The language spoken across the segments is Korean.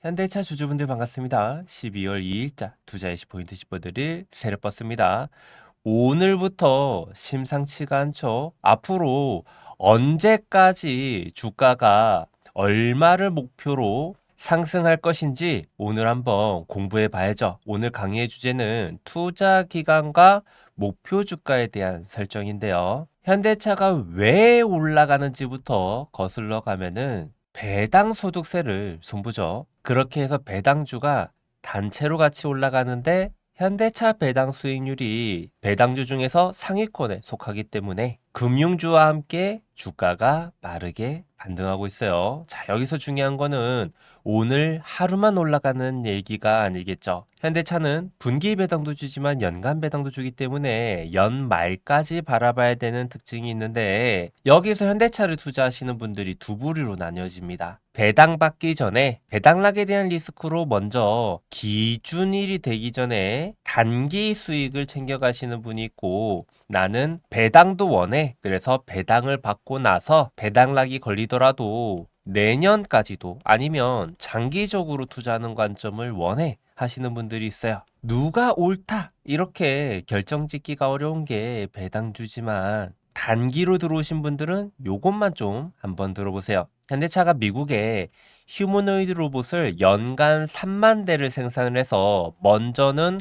현대차 주주분들 반갑습니다. 12월 2일자 투자 예시 포인트 짚어드릴 세력버스입니다. 오늘부터 심상치가 않죠. 앞으로 언제까지 주가가 얼마를 목표로 상승할 것인지 오늘 한번 공부해 봐야죠. 오늘 강의의 주제는 투자 기간과 목표 주가에 대한 설정인데요. 현대차가 왜 올라가는지부터 거슬러 가면은 배당 소득세를 손보죠. 그렇게 해서 배당주가 단체로 같이 올라가는데 현대차 배당 수익률이 배당주 중에서 상위권에 속하기 때문에 금융주와 함께 주가가 빠르게 반등하고 있어요. 자, 여기서 중요한 거는 오늘 하루만 올라가는 얘기가 아니겠죠. 현대차는 분기 배당도 주지만 연간 배당도 주기 때문에 연말까지 바라봐야 되는 특징이 있는데 여기서 현대차를 투자하시는 분들이 두 부류로 나뉘어집니다. 배당 받기 전에 배당락에 대한 리스크로 먼저 기준일이 되기 전에 단기 수익을 챙겨가시는 분이 있고 나는 배당도 원해. 그래서 배당을 받고 나서 배당락이 걸리더라도 내년까지도 아니면 장기적으로 투자하는 관점을 원해 하시는 분들이 있어요. 누가 옳다 이렇게 결정 짓기가 어려운 게 배당주지만 단기로 들어오신 분들은 요것만 좀 한번 들어보세요. 현대차가 미국에 휴머노이드 로봇을 연간 3만 대를 생산을 해서 먼저는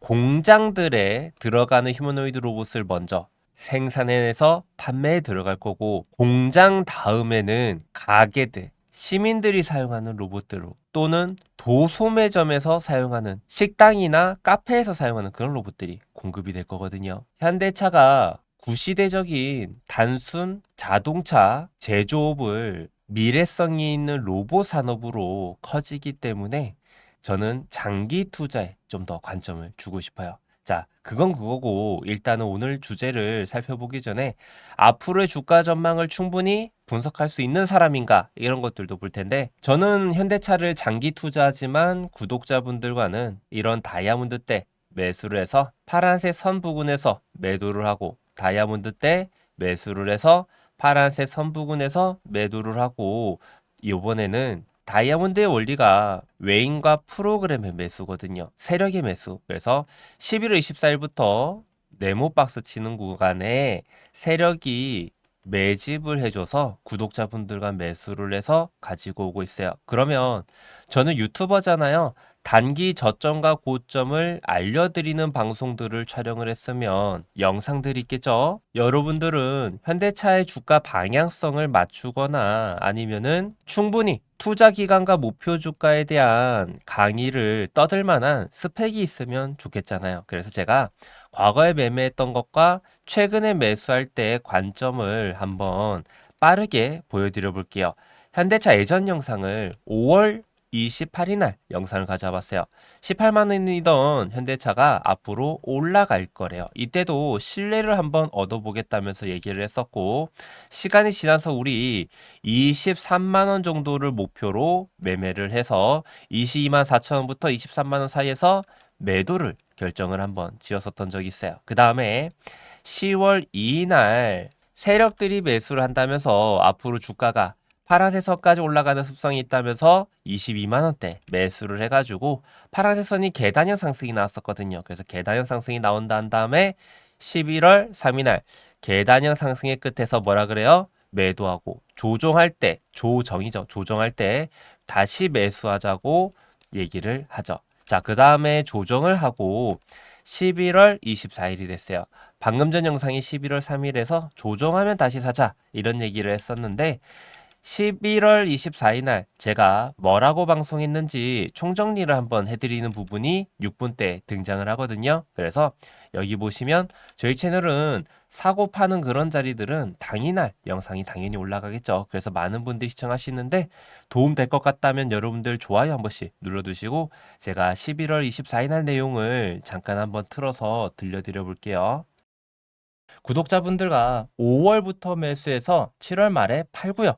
공장들에 들어가는 휴머노이드 로봇을 먼저 생산해내서 판매에 들어갈 거고 공장 다음에는 가게들 시민들이 사용하는 로봇들로 또는 도소매점에서 사용하는 식당이나 카페에서 사용하는 그런 로봇들이 공급이 될 거거든요. 현대차가 구시대적인 단순 자동차 제조업을 미래성이 있는 로봇 산업으로 커지기 때문에 저는 장기 투자에 좀 더 관점을 주고 싶어요. 자, 그건 그거고 일단은 오늘 주제를 살펴보기 전에 앞으로의 주가 전망을 충분히 분석할 수 있는 사람인가 이런 것들도 볼 텐데 저는 현대차를 장기 투자하지만 구독자분들과는 이런 다이아몬드 때 매수를 해서 파란색 선 부근에서 매도를 하고 다이아몬드 때 매수를 해서 파란색 선 부근에서 매도를 하고 이번에는 다이아몬드의 원리가 외인과 프로그램의 매수거든요. 세력의 매수. 그래서 11월 24일부터 네모 박스 치는 구간에 세력이 매집을 해줘서 구독자분들과 매수를 해서 가지고 오고 있어요. 그러면 저는 유튜버잖아요. 단기 저점과 고점을 알려드리는 방송들을 촬영을 했으면 영상들이 있겠죠? 여러분들은 현대차의 주가 방향성을 맞추거나 아니면은 충분히 투자 기간과 목표 주가에 대한 강의를 떠들 만한 스펙이 있으면 좋겠잖아요. 그래서 제가 과거에 매매했던 것과 최근에 매수할 때의 관점을 한번 빠르게 보여드려 볼게요. 현대차 예전 영상을 5월 28일 날 영상을 가져와봤어요. 18만 원이던 현대차가 앞으로 올라갈 거래요. 이때도 신뢰를 한번 얻어보겠다면서 얘기를 했었고 시간이 지나서 우리 23만 원 정도를 목표로 매매를 해서 22만 4천 원부터 23만 원 사이에서 매도를 결정을 한번 지었었던 적이 있어요. 그 다음에 10월 2일 날 세력들이 매수를 한다면서 앞으로 주가가 파란색 선까지 올라가는 습성이 있다면서 22만 원대 매수를 해가지고 파란색 선이 계단형 상승이 나왔었거든요. 그래서 계단형 상승이 나온다 한 다음에 11월 3일 날 계단형 상승의 끝에서 뭐라 그래요? 매도하고 조정할 때 조정이죠. 조정할 때 다시 매수하자고 얘기를 하죠. 자, 그 다음에 조정을 하고 11월 24일이 됐어요. 방금 전 영상이 11월 3일에서 조정하면 다시 사자 이런 얘기를 했었는데 11월 24일 날 제가 뭐라고 방송했는지 총정리를 한번 해드리는 부분이 6분 때 등장을 하거든요. 그래서 여기 보시면 저희 채널은 사고 파는 그런 자리들은 당일날 영상이 당연히 올라가겠죠. 그래서 많은 분들이 시청하시는데 도움 될 것 같다면 여러분들 좋아요 한 번씩 눌러두시고 제가 11월 24일 날 내용을 잠깐 한번 틀어서 들려드려 볼게요. 구독자분들과 5월부터 매수해서 7월 말에 팔고요.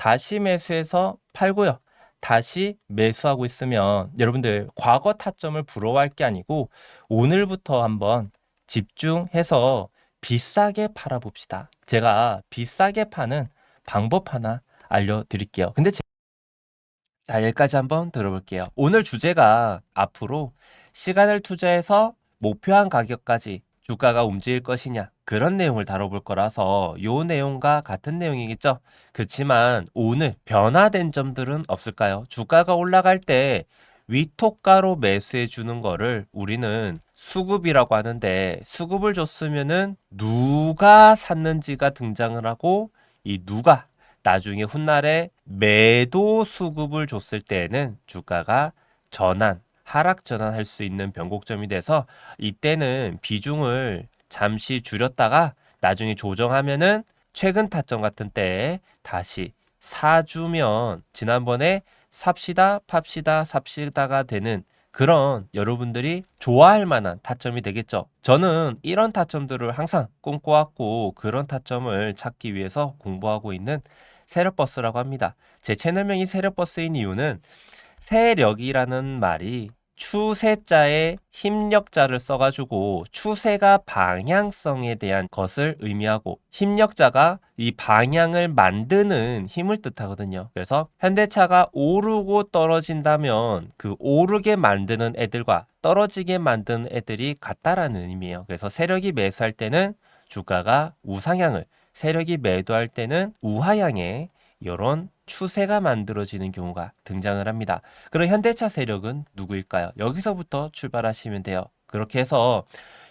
다시 매수해서 팔고요. 다시 매수하고 있으면 여러분들 과거 타점을 부러워할 게 아니고 오늘부터 한번 집중해서 비싸게 팔아 봅시다. 제가 비싸게 파는 방법 하나 알려드릴게요. 근데 자, 여기까지 한번 들어볼게요. 오늘 주제가 앞으로 시간을 투자해서 목표한 가격까지 주가가 움직일 것이냐 그런 내용을 다뤄볼 거라서 요 내용과 같은 내용이겠죠. 그렇지만 오늘 변화된 점들은 없을까요? 주가가 올라갈 때 위토가로 매수해 주는 거를 우리는 수급이라고 하는데 수급을 줬으면은 누가 샀는지가 등장을 하고 이 누가 나중에 훗날에 매도 수급을 줬을 때에는 주가가 전환, 하락 전환할 수 있는 변곡점이 돼서 이때는 비중을 잠시 줄였다가 나중에 조정하면은 최근 타점 같은 때에 다시 사주면 지난번에 삽시다, 팝시다, 삽시다가 되는 그런 여러분들이 좋아할 만한 타점이 되겠죠. 저는 이런 타점들을 항상 꿈꿔왔고 그런 타점을 찾기 위해서 공부하고 있는 세력버스라고 합니다. 제 채널명이 세력버스인 이유는 세력이라는 말이 추세자의 힘력자를 써가지고 추세가 방향성에 대한 것을 의미하고 힘력자가 이 방향을 만드는 힘을 뜻하거든요. 그래서 현대차가 오르고 떨어진다면 그 오르게 만드는 애들과 떨어지게 만드는 애들이 같다라는 의미예요. 그래서 세력이 매수할 때는 주가가 우상향을, 세력이 매도할 때는 우하향의 이런 추세가 만들어지는 경우가 등장을 합니다. 그럼 현대차 세력은 누구일까요? 여기서부터 출발하시면 돼요. 그렇게 해서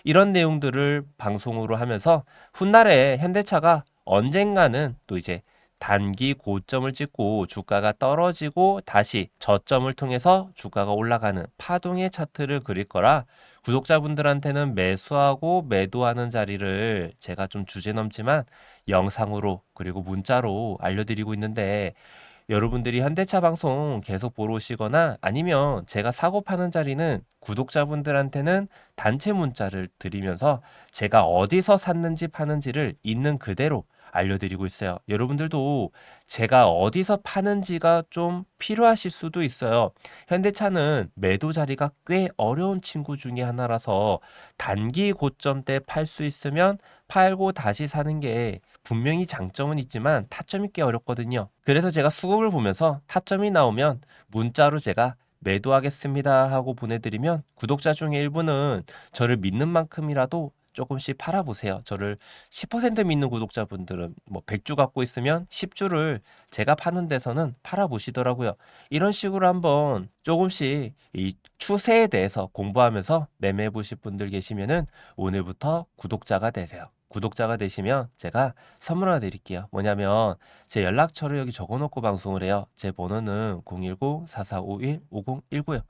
이런 내용들을 방송으로 하면서 훗날에 현대차가 언젠가는 또 이제 단기 고점을 찍고 주가가 떨어지고 다시 저점을 통해서 주가가 올라가는 파동의 차트를 그릴 거라 구독자분들한테는 매수하고 매도하는 자리를 제가 좀 주제 넘지만 영상으로 그리고 문자로 알려드리고 있는데 여러분들이 현대차 방송 계속 보러 오시거나 아니면 제가 사고 파는 자리는 구독자분들한테는 단체 문자를 드리면서 제가 어디서 샀는지 파는지를 있는 그대로 알려드리고 있어요. 여러분들도 제가 어디서 파는지가 좀 필요하실 수도 있어요. 현대차는 매도 자리가 꽤 어려운 친구 중에 하나라서 단기 고점 때 팔 수 있으면 팔고 다시 사는 게 분명히 장점은 있지만 타점이 꽤 어렵거든요. 그래서 제가 수급을 보면서 타점이 나오면 문자로 제가 매도하겠습니다 하고 보내드리면 구독자 중에 일부는 저를 믿는 만큼이라도 조금씩 팔아보세요. 저를 10% 믿는 구독자분들은 뭐 100주 갖고 있으면 10주를 제가 파는 데서는 팔아보시더라고요. 이런 식으로 한번 조금씩 이 추세에 대해서 공부하면서 매매해 보실 분들 계시면은 오늘부터 구독자가 되세요. 구독자가 되시면 제가 선물 하나 드릴게요. 뭐냐면 제 연락처를 여기 적어놓고 방송을 해요. 제 번호는 010-4451-5019요.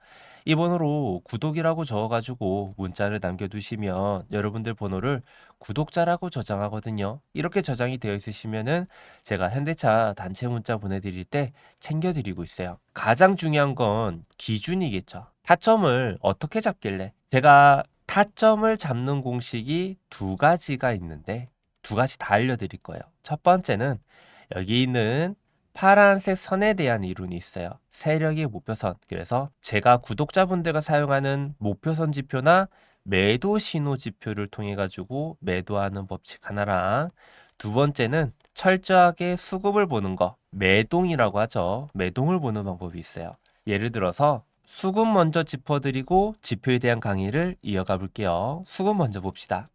이 번호로 구독이라고 적어가지고 문자를 남겨두시면 여러분들 번호를 구독자라고 저장하거든요. 이렇게 저장이 되어 있으시면은 제가 현대차 단체 문자 보내드릴 때 챙겨드리고 있어요. 가장 중요한 건 기준이겠죠. 타점을 어떻게 잡길래 제가 타점을 잡는 공식이 두 가지가 있는데 두 가지 다 알려드릴 거예요. 첫 번째는 여기 있는 파란색 선에 대한 이론이 있어요. 세력의 목표선. 그래서 제가 구독자분들과 사용하는 목표선 지표나 매도 신호 지표를 통해 가지고 매도하는 법칙 하나랑 두 번째는 철저하게 수급을 보는 거, 매동이라고 하죠. 매동을 보는 방법이 있어요. 예를 들어서 수급 먼저 짚어드리고 지표에 대한 강의를 이어가 볼게요. 수급 먼저 봅시다.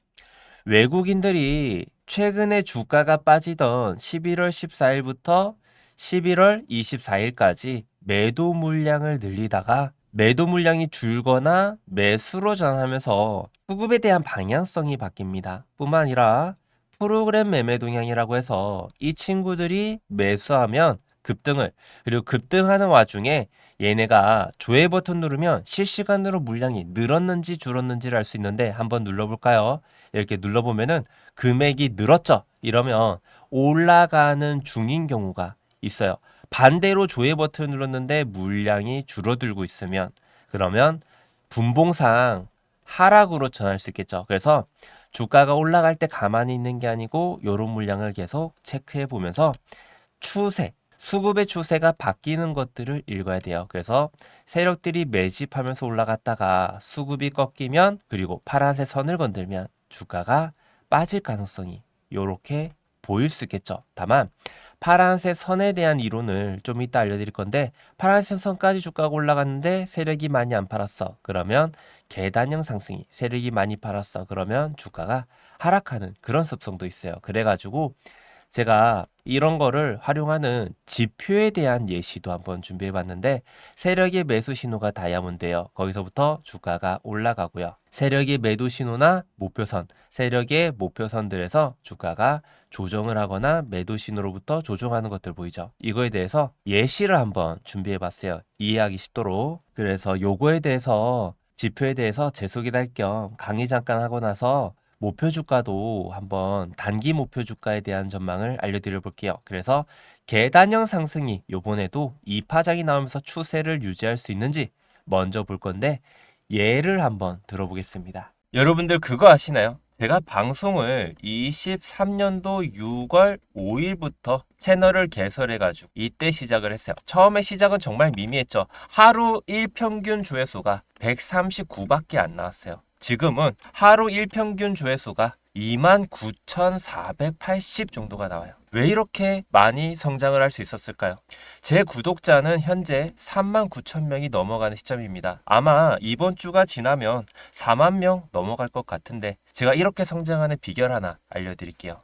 외국인들이 최근에 주가가 빠지던 11월 14일부터 11월 24일까지 매도 물량을 늘리다가 매도 물량이 줄거나 매수로 전하면서 수급에 대한 방향성이 바뀝니다. 뿐만 아니라 프로그램 매매 동향이라고 해서 이 친구들이 매수하면 급등을 그리고 급등하는 와중에 얘네가 조회 버튼 누르면 실시간으로 물량이 늘었는지 줄었는지를 알 수 있는데 한번 눌러볼까요? 이렇게 눌러보면은 금액이 늘었죠? 이러면 올라가는 중인 경우가 있어요. 반대로 조회 버튼 눌렀는데 물량이 줄어들고 있으면 그러면 분봉상 하락으로 전할 수 있겠죠. 그래서 주가가 올라갈 때 가만히 있는 게 아니고 이런 물량을 계속 체크해 보면서 추세, 수급의 추세가 바뀌는 것들을 읽어야 돼요. 그래서 세력들이 매집하면서 올라갔다가 수급이 꺾이면 그리고 파란색 선을 건들면 주가가 빠질 가능성이 이렇게 보일 수 있겠죠. 다만 파란색 선에 대한 이론을 좀 이따 알려드릴 건데 파란색 선까지 주가가 올라갔는데 세력이 많이 안 팔았어. 그러면 계단형 상승이 세력이 많이 팔았어. 그러면 주가가 하락하는 그런 습성도 있어요. 그래가지고 제가 이런 거를 활용하는 지표에 대한 예시도 한번 준비해 봤는데 세력의 매수 신호가 다이아몬드예요. 거기서부터 주가가 올라가고요. 세력의 매도 신호나 목표선, 세력의 목표선들에서 주가가 조정을 하거나 매도 신호로부터 조정하는 것들 보이죠? 이거에 대해서 예시를 한번 준비해 봤어요. 이해하기 쉽도록. 그래서 요거에 대해서 지표에 대해서 재소개할 겸 강의 잠깐 하고 나서 목표 주가도 한번 단기 목표 주가에 대한 전망을 알려드려 볼게요. 그래서 계단형 상승이 요번에도 이 파장이 나오면서 추세를 유지할 수 있는지 먼저 볼 건데 예를 한번 들어보겠습니다. 여러분들 그거 아시나요? 제가 방송을 23년도 6월 5일부터 채널을 개설해가지고 이때 시작을 했어요. 처음에 시작은 정말 미미했죠. 하루 일평균 조회수가 139밖에 안 나왔어요. 지금은 하루 일평균 조회수가 29,480 정도가 나와요. 왜 이렇게 많이 성장을 할 수 있었을까요? 제 구독자는 현재 3만 9천 명이 넘어가는 시점입니다. 아마 이번 주가 지나면 4만 명 넘어갈 것 같은데 제가 이렇게 성장하는 비결 하나 알려드릴게요.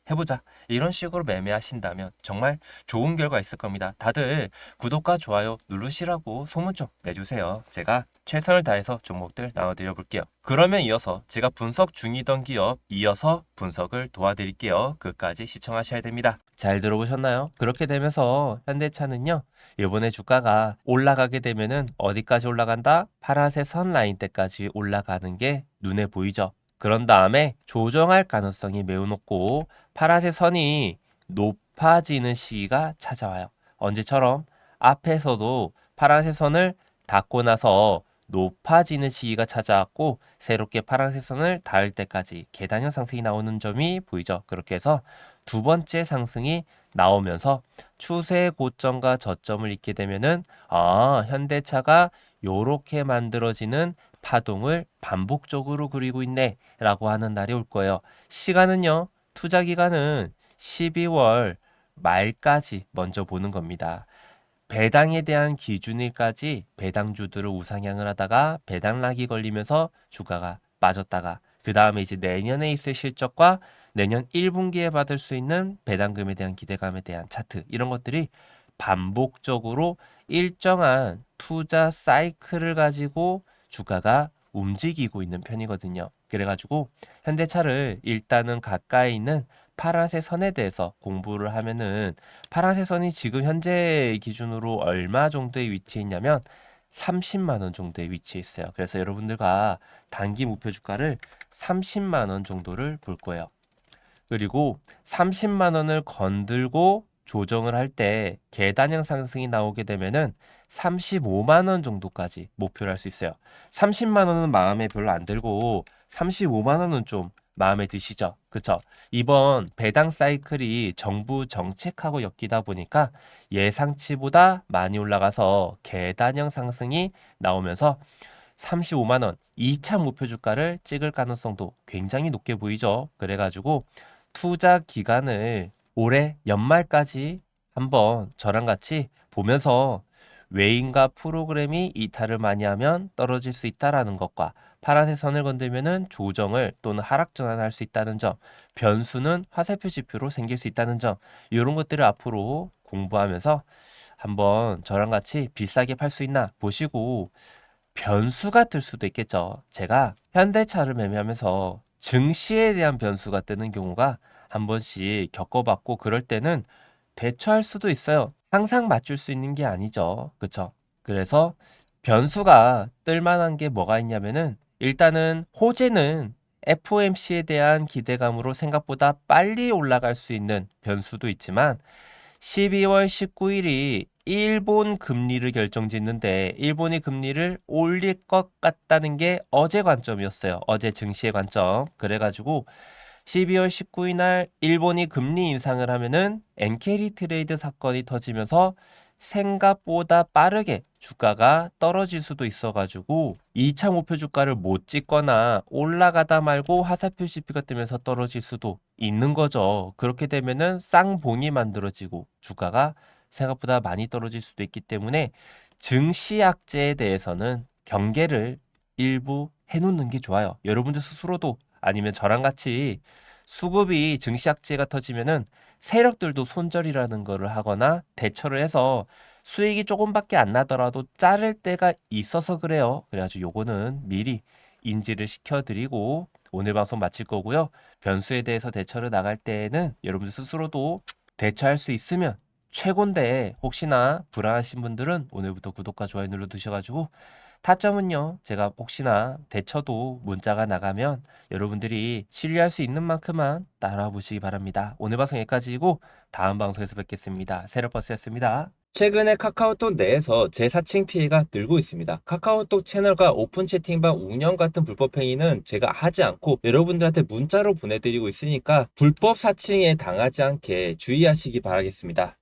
해보자. 이런 식으로 매매하신다면 정말 좋은 결과 있을 겁니다. 다들 구독과 좋아요 누르시라고 소문 좀 내주세요. 제가 최선을 다해서 종목들 나눠드려 볼게요. 그러면 이어서 제가 분석 중이던 기업 이어서 분석을 도와드릴게요. 끝까지 시청하셔야 됩니다. 잘 들어보셨나요? 그렇게 되면서 현대차는요. 이번에 주가가 올라가게 되면은 어디까지 올라간다? 파란색 선 라인 때까지 올라가는 게 눈에 보이죠. 그런 다음에 조정할 가능성이 매우 높고 파란색 선이 높아지는 시기가 찾아와요. 언제처럼 앞에서도 파란색 선을 닿고 나서 높아지는 시기가 찾아왔고 새롭게 파란색 선을 닿을 때까지 계단형 상승이 나오는 점이 보이죠. 그렇게 해서 두 번째 상승이 나오면서 추세 고점과 저점을 잇게 되면은 아 현대차가 요렇게 만들어지는 파동을 반복적으로 그리고 있네 라고 하는 날이 올 거예요. 시간은요, 투자 기간은 12월 말까지 먼저 보는 겁니다. 배당에 대한 기준일까지 배당주들을 우상향을 하다가 배당락이 걸리면서 주가가 빠졌다가 그 다음에 이제 내년에 있을 실적과 내년 1분기에 받을 수 있는 배당금에 대한 기대감에 대한 차트 이런 것들이 반복적으로 일정한 투자 사이클을 가지고 주가가 움직이고 있는 편이거든요. 그래가지고 현대차를 일단은 가까이 있는 파란색 선에 대해서 공부를 하면은 파란색 선이 지금 현재 기준으로 얼마 정도의 위치에 있냐면 30만 원 정도의 위치에 있어요. 그래서 여러분들과 단기 목표 주가를 30만 원 정도를 볼 거예요. 그리고 30만 원을 건들고 조정을 할 때 계단형 상승이 나오게 되면은 35만 원 정도까지 목표를 할 수 있어요. 30만 원은 마음에 별로 안 들고 35만 원은 좀 마음에 드시죠? 그쵸? 이번 배당 사이클이 정부 정책하고 엮이다 보니까 예상치보다 많이 올라가서 계단형 상승이 나오면서 35만 원 2차 목표 주가를 찍을 가능성도 굉장히 높게 보이죠. 그래가지고 투자 기간을 올해 연말까지 한번 저랑 같이 보면서 외인과 프로그램이 이탈을 많이 하면 떨어질 수 있다라는 것과 파란색 선을 건들면은 조정을 또는 하락 전환할 수 있다는 점, 변수는 화살표 지표로 생길 수 있다는 점, 이런 것들을 앞으로 공부하면서 한번 저랑 같이 비싸게 팔 수 있나 보시고 변수가 뜰 수도 있겠죠. 제가 현대차를 매매하면서 증시에 대한 변수가 뜨는 경우가 한 번씩 겪어봤고 그럴 때는 대처할 수도 있어요. 항상 맞출 수 있는 게 아니죠. 그쵸? 그래서 변수가 뜰만한 게 뭐가 있냐면은 일단은 호재는 FOMC에 대한 기대감으로 생각보다 빨리 올라갈 수 있는 변수도 있지만 12월 19일이 일본 금리를 결정짓는데 일본이 금리를 올릴 것 같다는 게 어제 관점이었어요. 어제 증시의 관점. 그래가지고 12월 19일 날 일본이 금리 인상을 하면은 엔캐리 트레이드 사건이 터지면서 생각보다 빠르게 주가가 떨어질 수도 있어가지고 2차 목표 주가를 못 찍거나 올라가다 말고 화살표 지표가 뜨면서 떨어질 수도 있는 거죠. 그렇게 되면은 쌍봉이 만들어지고 주가가 생각보다 많이 떨어질 수도 있기 때문에 증시약제에 대해서는 경계를 일부 해놓는 게 좋아요. 여러분들 스스로도 아니면 저랑 같이 수급이 증시약제가 터지면은 세력들도 손절이라는 거를 하거나 대처를 해서 수익이 조금밖에 안 나더라도 자를 때가 있어서 그래요. 그래가지고 요거는 미리 인지를 시켜드리고 오늘 방송 마칠 거고요. 변수에 대해서 대처를 나갈 때에는 여러분들 스스로도 대처할 수 있으면 최고인데 혹시나 불안하신 분들은 오늘부터 구독과 좋아요 눌러 두셔가지고 타점은요 제가 혹시나 대처도 문자가 나가면 여러분들이 신뢰할 수 있는 만큼만 따라와 보시기 바랍니다. 오늘 방송 여기까지이고 다음 방송에서 뵙겠습니다. 세러버스였습니다. 최근에 카카오톡 내에서 재사칭 피해가 늘고 있습니다. 카카오톡 채널과 오픈 채팅방 운영 같은 불법 행위는 제가 하지 않고 여러분들한테 문자로 보내드리고 있으니까 불법 사칭에 당하지 않게 주의하시기 바라겠습니다.